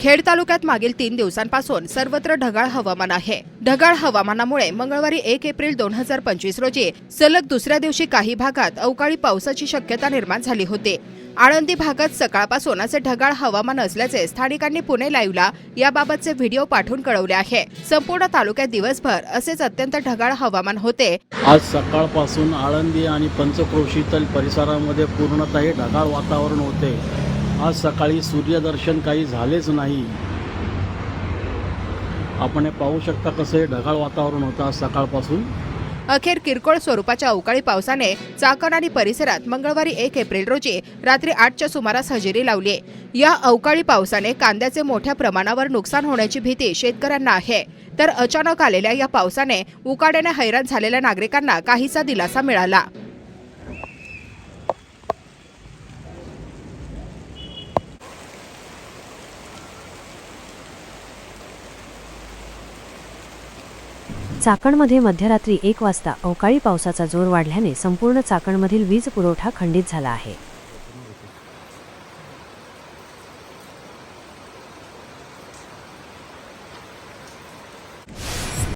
खेड तालुक्यात मागील तीन दिवसांपासून सर्वत्र ढगाळ हवामान आहे. ढगाळ हवामानामुळे मंगळवारी एक एप्रिल दोन हजार पंचवीस रोजी सलग दुसऱ्या दिवशी काही भागात अवकाळी पावसाची शक्यता निर्माण झाली होती. आळंदी भागात सकाळपासून असे ढगाळ हवामान असल्याचे स्थानिकांनी पुणे लाईव्हला याबाबतचे व्हिडिओ पाठवून कळवले आहे. संपूर्ण तालुक्यात दिवसभर असेच अत्यंत ढगाळ हवामान होते. आज सकाळपासून आळंदी आणि पंचक्रोशीतल परिसरामध्ये पूर्णतः ढगाळ वातावरण होते. आज सकाळी सूर्यदर्शन काही झालेच नाही. आपण हे पाहू शकता कसं ढगाळ वातावरण होतं आज सकाळपासून. अखेर किरकोळ स्वरूपाच्या अवकाळी पावसाने चाकण आणि परिसरात मंगळवारी एक एप्रिल रोजी रात्री आठच्या सुमारास हजेरी लावली या अवकाळी पावसाने कांद्याचे मोठ्या प्रमाणावर नुकसान होण्याची भीती शेतकऱ्यांना आहे. तर अचानक आलेल्या या पावसाने उकाड्याने हैराण झालेल्या नागरिकांना काहीसा दिलासा मिळाला. चाकणमध्ये मध्यरात्री एक वाजता अवकाळी पावसाचा जोर वाढल्याने संपूर्ण चाकणमधील वीज पुरवठा खंडित झाला आहे.